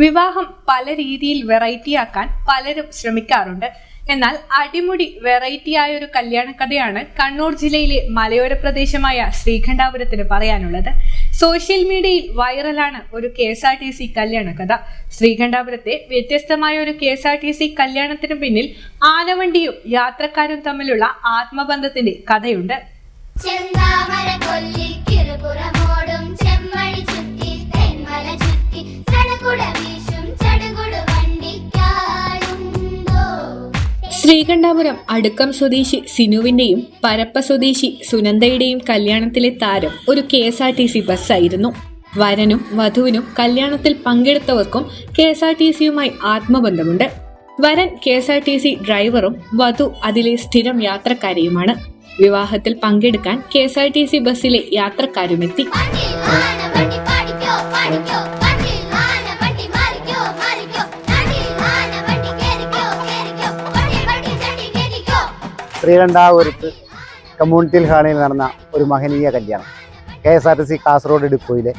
വിവാഹം പല രീതിയിൽ വെറൈറ്റി ആക്കാൻ പലരും ശ്രമിക്കാറുണ്ട്. എന്നാൽ അടിമുടി വെറൈറ്റി ആയ ഒരു കല്യാണ കഥയാണ് കണ്ണൂർ ജില്ലയിലെ മലയോര പ്രദേശമായ ശ്രീകണ്ഠാപുരത്തിന് പറയാനുള്ളത്. സോഷ്യൽ മീഡിയയിൽ വൈറലാണ് ഒരു K S R T C കല്യാണ കഥ ശ്രീകണ്ഠാപുരത്തെ വ്യത്യസ്തമായ ഒരു K S R T C കല്യാണത്തിന് പിന്നിൽ ആനവണ്ടിയും യാത്രക്കാരും തമ്മിലുള്ള ആത്മബന്ധത്തിന്റെ കഥയുണ്ട്. ചെന്താമര ചുറ്റി ചടുകുട ചടുകുടു ശ്രീകണ്ഠാപുരം അടുക്കം സ്വദേശി സിനുവിന്റെയും പരപ്പ സ്വദേശി സുനന്ദയുടെയും കല്യാണത്തിലെ താരം ഒരു K S R T C ബസ്സായിരുന്നു. വരനും വധുവിനും കല്യാണത്തിൽ പങ്കെടുത്തവർക്കും കെ എസ് ആർ ടി സിയുമായി ആത്മബന്ധമുണ്ട്. വരൻ K S R T C ഡ്രൈവറും വധു അതിലെ സ്ഥിരം യാത്രക്കാരിയുമാണ്. വിവാഹത്തിൽ പങ്കെടുക്കാൻ K S R T C ബസ്സിലെ യാത്രക്കാരുമെത്തി. ശ്രീകണ്ഠാപുരത്ത് കമ്മ്യൂണിറ്റിയിൽ ഹാളിൽ നടന്ന ഒരു മഹനീയ കല്യാണം. K S R T C Kasaragod ഡിപ്പോയിലെ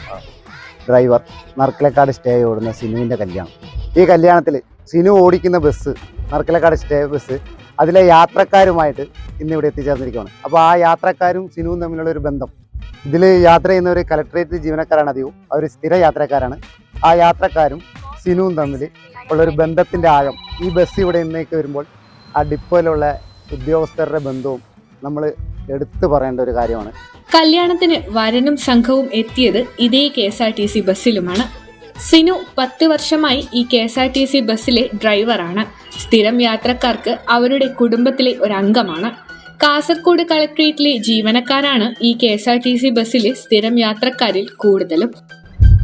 driver നർക്കലക്കാട് stay ഓടുന്ന സിനുവിന്റെ കല്യാണം. ഈ കല്യാണത്തിൽ സിനു ഓടിക്കുന്ന ബസ് നർക്കലക്കാട് സ്റ്റേ ബസ് അതിലെ യാത്രക്കാരുമായിട്ട് ഇന്നിവിടെ എത്തിച്ചേർന്നിരിക്കുകയാണ്. അപ്പോൾ ആ യാത്രക്കാരും സിനുവും തമ്മിലുള്ള ഒരു ബന്ധം ഇതിൽ യാത്ര ചെയ്യുന്ന ഒരു കലക്ട്രേറ്റ് ജീവനക്കാരാണ് അധികവും അവർ സ്ഥിര യാത്രക്കാരാണ്. ആ യാത്രക്കാരും സിനുവും തമ്മിൽ ഉള്ളൊരു ബന്ധത്തിന്റെ ആഴം ഈ ബസ് ഇവിടെ ഇന്നേക്ക് വരുമ്പോൾ ആ ഡിപ്പോയിലുള്ള ഉദ്യോഗസ്ഥരുടെ ബന്ധവും നമ്മൾ എടുത്തു പറയേണ്ട ഒരു കാര്യമാണ്. കല്യാണത്തിന് വരനും സംഘവും എത്തിയത് ഇതേ K S R T C ബസ്സിലുമാണ്. Sinu പത്ത് വർഷമായി ഈ K S R T C ബസ്സിലെ ഡ്രൈവറാണ്. സ്ഥിരം യാത്രക്കാർക്ക് അവരുടെ കുടുംബത്തിലെ ഒരു അംഗമാണ് കാസർഗോഡ് കളക്ട്രേറ്റിലെ ജീവനക്കാരാണ് ഈ K S R T C ബസ്സിലെ സ്ഥിരം യാത്രക്കാരിൽ കൂടുതലും.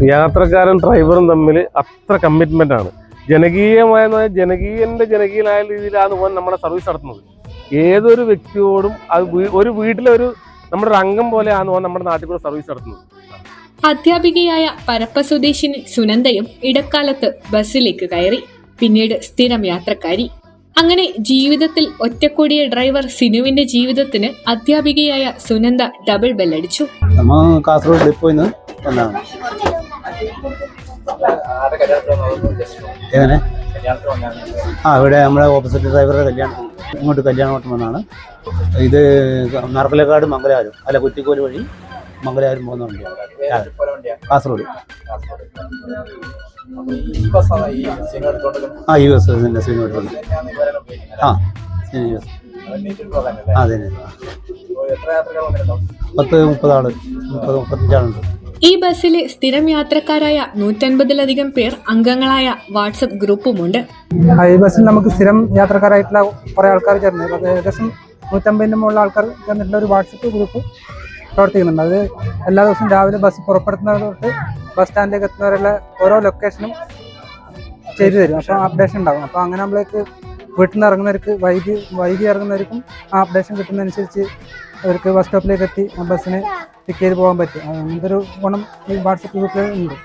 യാത്രക്കാരും ഡ്രൈവറും തമ്മിൽ അത്ര കമ്മിറ്റ്മെന്റ് ആണ്. ജനകീയമായ ജനകീയന്റെ ജനകീയനായ രീതിയിലാണ് പോകാൻ നമ്മുടെ സർവീസ് നടത്തുന്നത്. ഏതൊരു വ്യക്തിയോടും അത് ഒരു വീട്ടിലൊരു നമ്മുടെ രംഗം അംഗം പോലെയാണ് നമ്മുടെ നാട്ടിൽ കൂടെ സർവീസ് നടത്തുന്നത്. അധ്യാപികയായ പരപ്പ സ്വദേശിനി സുനന്ദയും ഇടക്കാലത്ത് ബസ്സിലേക്ക് കയറി പിന്നീട് സ്ഥിരം യാത്രക്കാരി. അങ്ങനെ ജീവിതത്തിൽ ഒറ്റക്കൂടിയ ഡ്രൈവർ സിനുവിന്റെ ജീവിതത്തിന് അധ്യാപികയായ സുനന്ദ ഡബിൾ ബെല്ലടിച്ചു നമ്മ കാസർഗോഡ് ഡിപ്പോയിൽ നിന്ന് ആ ഇവിടെ നമ്മുടെ ഓപ്പോസിറ്റ് ഡ്രൈവറുടെ കല്യാണം. ഇങ്ങോട്ട് കല്യാണമായിട്ട് വന്നാണ് ഇത് നർക്കലക്കാട് മംഗലാപുരം അല്ല കുറ്റിക്കോൽ വഴി മംഗലാപുരം പോകുന്ന വണ്ടിയാണ്. കാസർഗോഡ്. ആ യു എസ് ഇതിന്റെ സിനിമ എടുത്തോണ്ട്. ആ സിനിമ ആ അതെ പത്ത് മുപ്പത് ആൾ മുപ്പത് മുപ്പത്തഞ്ചാളുണ്ട്. ഈ ബസ്സിലെ സ്ഥിരം യാത്രക്കാരായ നൂറ്റൻപതിലധികം പേർ അംഗങ്ങളായ വാട്സപ്പ് ഗ്രൂപ്പുമുണ്ട്. ഈ ബസ്സിൽ നമുക്ക് സ്ഥിരം യാത്രക്കാരായിട്ടുള്ള കുറെ ആൾക്കാർ ചേർന്നു അത് ഏകദേശം നൂറ്റമ്പതിന്റെ മുകളിൽ ആൾക്കാർ ചേർന്നിട്ടുള്ള ഒരു വാട്സപ്പ് ഗ്രൂപ്പ് പ്രവർത്തിക്കുന്നുണ്ട്. അത് എല്ലാ ദിവസവും രാവിലെ ബസ് പുറപ്പെടുത്തുന്നത് തൊട്ട് ബസ് സ്റ്റാൻഡിലേക്ക് എത്തുന്നവരുള്ള ഓരോ ലൊക്കേഷനും ചെയ്തു തരും. അപ്പോൾ അപ്ഡേഷൻ ഉണ്ടാകും. അപ്പോൾ അങ്ങനെ നമ്മളേക്ക് വീട്ടിൽ നിന്ന് ഇറങ്ങുന്നവർക്ക് വൈകി വൈകി ഇറങ്ങുന്നവർക്കും ആ അപ്ഡേഷൻ കിട്ടുന്നതനുസരിച്ച് അവർക്ക് ബസ് സ്റ്റോപ്പിലേക്ക് എത്തി ആ ബസ്സിന് പിക്ക് ചെയ്ത് പോകാൻ പറ്റും. അങ്ങനത്തെ ഒരു ഗുണം ഈ വാട്സപ്പ് ഗ്രൂപ്പിൽ ഉണ്ട്.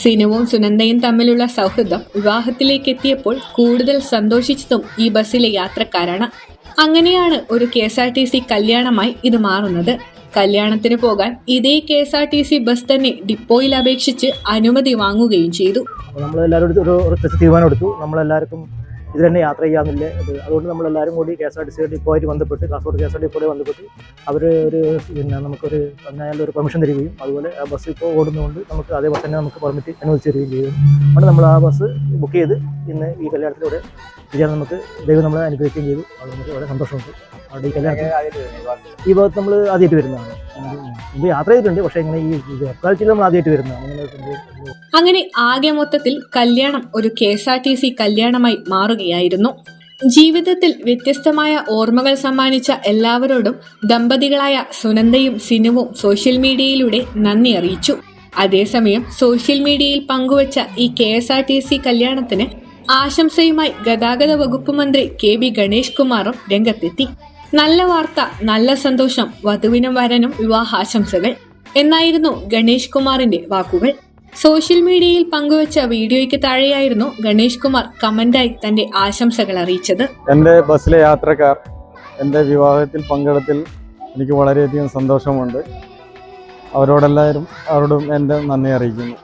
സിനുവും സുനന്ദയും തമ്മിലുള്ള സൗഹൃദം വിവാഹത്തിലേക്ക് എത്തിയപ്പോൾ കൂടുതൽ സന്തോഷിച്ചതും ഈ ബസ്സിലെ യാത്രക്കാരാണ്. അങ്ങനെയാണ് ഒരു K S R T C കല്യാണമായി ഇത് മാറുന്നത്. കല്യാണത്തിന് പോകാൻ ഇതേ K S R T C bus തന്നെ ഡിപ്പോയിൽ അപേക്ഷിച്ച് അനുമതി വാങ്ങുകയും ചെയ്തു. അപ്പോൾ നമ്മളെല്ലാവരും ഒരു തീരുമാനം എടുത്തു. നമ്മളെല്ലാവർക്കും ഇത് തന്നെ യാത്ര ചെയ്യാമെന്നില്ല? അത് അതുകൊണ്ട് നമ്മളെല്ലാവരും കൂടി K S R T C ഡിപ്പോയിട്ട് ബന്ധപ്പെട്ട് കാസർഗോഡ് കെ എസ് ആർ ഡിപ്പോയിൽ ബന്ധപ്പെട്ട് അവർ ഒരു പിന്നെ നമുക്കൊരു അതിനായാലും ഒരു പെർമിഷൻ തരികയും അതുപോലെ ആ ബസ് ഇപ്പോൾ ഓടുന്നതുകൊണ്ട് നമുക്ക് അതേ ബസ് തന്നെ നമുക്ക് പെർമിറ്റ് അനുവദിച്ച് തരികയും ചെയ്തു അതുകൊണ്ട് നമ്മൾ ആ ബസ് ബുക്ക് ചെയ്ത് ഇന്ന് ഈ കല്യാണത്തിലൂടെ ഇതിനെ നമുക്ക് ദൈവം നമ്മളെ അനുഗ്രഹിക്കുകയും ചെയ്തു. അത് നമുക്ക് വളരെ സന്തോഷമുണ്ട്. അവിടെ ഈ കല്യാണത്തിൽ ഈ ഭാഗത്ത് നമ്മൾ ആദ്യമായിട്ട് വരുന്നതാണ്. മുമ്പ് യാത്ര ചെയ്തിട്ടുണ്ട്. പക്ഷേ ഇങ്ങനെ ഈ അക്കാലത്തിൽ നമ്മൾ ആദ്യമായിട്ട് വരുന്നതാണ്. അങ്ങനെ ആകെ മൊത്തത്തിൽ കല്യാണം ഒരു K S R T C കല്യാണമായി മാറുകയായിരുന്നു ജീവിതത്തിൽ വ്യത്യസ്തമായ ഓർമ്മകൾ സമ്മാനിച്ച എല്ലാവരോടും ദമ്പതികളായ സുനന്ദയും സിനുവും സോഷ്യൽ മീഡിയയിലൂടെ നന്ദി അറിയിച്ചു. അതേസമയം സോഷ്യൽ മീഡിയയിൽ പങ്കുവച്ച ഈ K S R T C കല്യാണത്തിന് ആശംസയുമായി ഗതാഗത വകുപ്പ് മന്ത്രി കെ ബി ഗണേഷ് കുമാറും രംഗത്തെത്തി. നല്ല വാർത്ത നല്ല സന്തോഷം വധുവിനും വരനും വിവാഹാശംസകൾ. എന്നായിരുന്നു ഗണേഷ് കുമാറിന്റെ വാക്കുകൾ. സോഷ്യൽ മീഡിയയിൽ പങ്കുവച്ച വീഡിയോയ്ക്ക് താഴെയായിരുന്നു ഗണേഷ് കുമാർ കമന്റായി തന്റെ ആശംസകൾ അറിയിച്ചത്. എന്റെ ബസ്സിലെ യാത്രക്കാർ എന്റെ വിവാഹത്തിൽ പങ്കെടുത്തിൽ എനിക്ക് വളരെയധികം സന്തോഷമുണ്ട്. അവരോടെല്ലാവരും അവരോടും എന്റെ നന്ദി അറിയിക്കുന്നു.